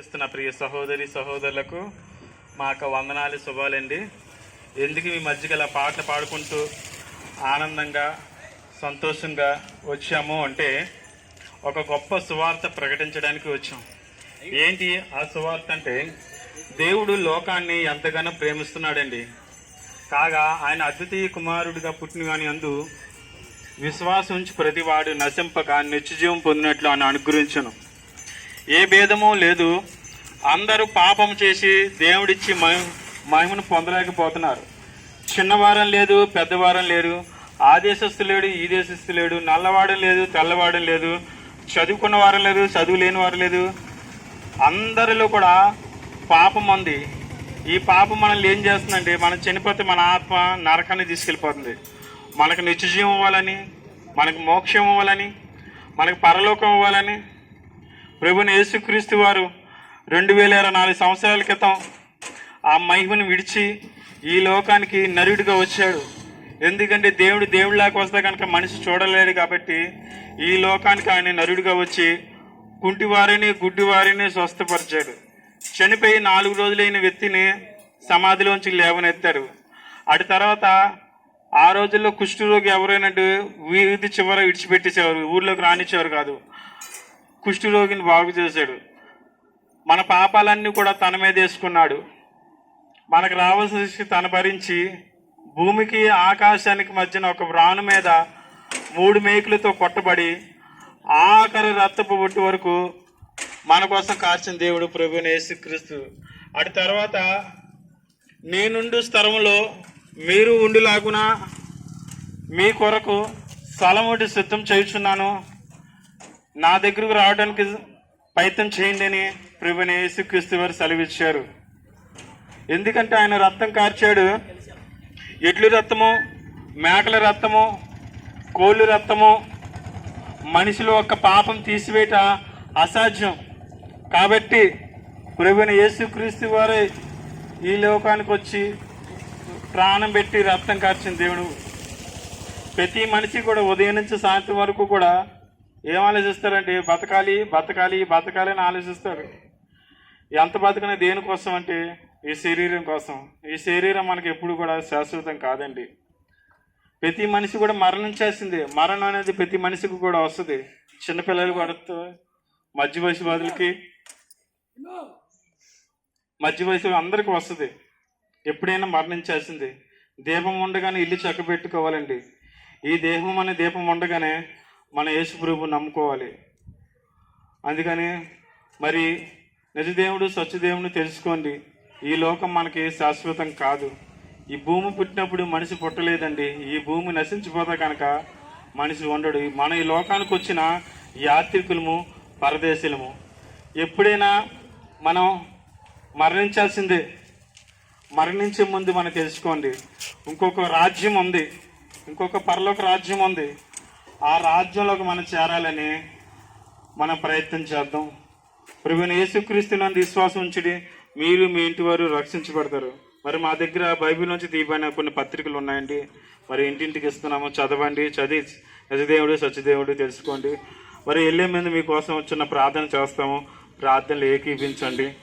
ఇస్తున్న ప్రియ సహోదరి సహోదరులకు మా యొక్క వందనాలు శుభాలండి. ఎందుకు మీ మధ్యకి ఇలా పాటలు పాడుకుంటూ ఆనందంగా సంతోషంగా వచ్చాము అంటే ఒక గొప్ప సువార్త ప్రకటించడానికి వచ్చాం. ఏంటి ఆ సువార్త అంటే దేవుడు లోకాన్ని ఎంతగానో ప్రేమిస్తున్నాడండి. కాగా ఆయన అద్వితీయ కుమారుడిగా పుట్టిన కాని అందు విశ్వాసం ఉంచి ప్రతివాడు నశింపక నిత్యజీవం పొందినట్లు అని అనుగ్రహించను. ఏ భేదము లేదు. అందరూ పాపం చేసి దేవుడిచ్చి మహిమను పొందలేకపోతున్నారు. చిన్నవారం లేదు పెద్దవారం లేరు. ఆ దేశస్థు లేడు ఈ దేశస్థు లేడు. నల్లవాడం లేదు తెల్లవాడం లేదు. చదువుకున్న వారం లేదు చదువు లేని వారు లేదు. అందరిలో కూడా పాపం ఉంది. ఈ పాపం మనల్ని ఏం చేస్తుందంటే మనం చనిపోతే మన ఆత్మ నరకాన్ని తీసుకెళ్ళిపోతుంది. మనకు నిత్యజీవం ఇవ్వాలని మనకు మోక్షం ఇవ్వాలని మనకు పరలోకం ఇవ్వాలని ప్రభుని యేసుక్రీస్తు వారు రెండు వేల ఇరవై నాలుగు సంవత్సరాల క్రితం ఆ మహిమను విడిచి ఈ లోకానికి నరుడిగా వచ్చాడు. ఎందుకంటే దేవుడు దేవుడిలాగా వస్తే కనుక మనిషి చూడలేడు కాబట్టి ఈ లోకానికి ఆయన నరుడిగా వచ్చి కుంటివారిని గుడ్డివారిని స్వస్థపరిచాడు. చనిపోయి నాలుగు రోజులైన వ్యక్తిని సమాధిలోంచి లేవనెత్తాడు. అటు తర్వాత ఆ రోజుల్లో కుష్ఠరోగి ఎవరైనట్టు వీధి చివర విడిచిపెట్టేసేవారు ఊర్లోకి రానిచ్చేవారు కాదు. కుష్ఠరోగిని బాగు చేశాడు. మన పాపాలన్నీ కూడా తన మీద వేసుకున్నాడు. మనకు రావాల్సిన శిక్ష తన భరించి భూమికి ఆకాశానికి మధ్యన ఒక వ్రాను మీద మూడు మేకులతో కొట్టబడి ఆఖరి రక్తపు బొట్టు వరకు మన కోసం కాచిన దేవుడు ప్రభుని యేసుక్రీస్తు. అటు తర్వాత నేనుండు స్థలంలో మీరు ఉండులాగునా మీ కొరకు స్థలం ఒకటి సిద్ధం చేయుచున్నాను. నా దగ్గరకు రావడానికి ప్రయత్నం చేయండి అని ప్రభుని యేసుక్రీస్తు వారు సెలవిచ్చారు. ఎందుకంటే ఆయన రక్తం కార్చాడు. ఎడ్లు రక్తము మేకల రక్తము కోళ్ళు రక్తము మనిషిలో ఒక పాపం తీసివేట అసాధ్యం. కాబట్టి ప్రభుని యేసుక్రీస్తు వారే ఈ లోకానికి వచ్చి ప్రాణం పెట్టి రక్తం కార్చిన దేవుడు. ప్రతి మనిషి కూడా ఉదయం నుంచి సాయంత్రం వరకు కూడా ఏం ఆలోచిస్తారండి బతకాలి బతకాలి బతకాలి అని ఆలోచిస్తారు. ఎంత బతకనే దేనికోసం అంటే ఈ శరీరం కోసం. ఈ శరీరం మనకి ఎప్పుడు కూడా శాశ్వతం కాదండి. ప్రతి మనిషి కూడా మరణించాల్సిందే. మరణం అనేది ప్రతి మనిషికి కూడా వస్తుంది. చిన్నపిల్లలు పడుతూ మధ్య వయసు బాధలకి మధ్య వయసు అందరికీ వస్తుంది. ఎప్పుడైనా మరణించాల్సిందే. దీపం ఉండగానే ఇల్లు చక్కబెట్టుకోవాలండి. ఈ దేహం అనే దీపం ఉండగానే మన యేసు ప్రభు నమ్ముకోవాలి. అందుకని మరి నిజదేవుడు సత్యదేవుడు తెలుసుకోండి. ఈ లోకం మనకి శాశ్వతం కాదు. ఈ భూమి పుట్టినప్పుడు మనిషి పుట్టలేదండి. ఈ భూమి నశించిపోతే కనుక మనిషి ఉండడు. మన ఈ లోకానికి వచ్చిన యాత్రికులము పరదేశులము ఎప్పుడైనా మనం మరణించాల్సిందే. మరణించే ముందు మనం తెలుసుకోండి. ఇంకొక రాజ్యం ఉంది. ఇంకొక పరలోక రాజ్యం ఉంది. ఆ రాజ్యంలోకి మనం చేరాలని మనం ప్రయత్నం చేద్దాం. ప్రభుని యేసుక్రీస్తు విశ్వాసం ఉంచుడి. మీరు మీ ఇంటి వారు రక్షించబడతారు. మరి మా దగ్గర బైబిల్ నుంచి తీయబడిన కొన్ని పత్రికలు ఉన్నాయండి. మరి ఇంటింటికి ఇస్తున్నాము. చదవండి. చదివి యజదేవుడు సత్యదేవుడు తెలుసుకోండి. మరి వెళ్ళే ముందు మీకోసం వచ్చిన ప్రార్థన చేస్తాము. ప్రార్థనలు ఏకీపించండి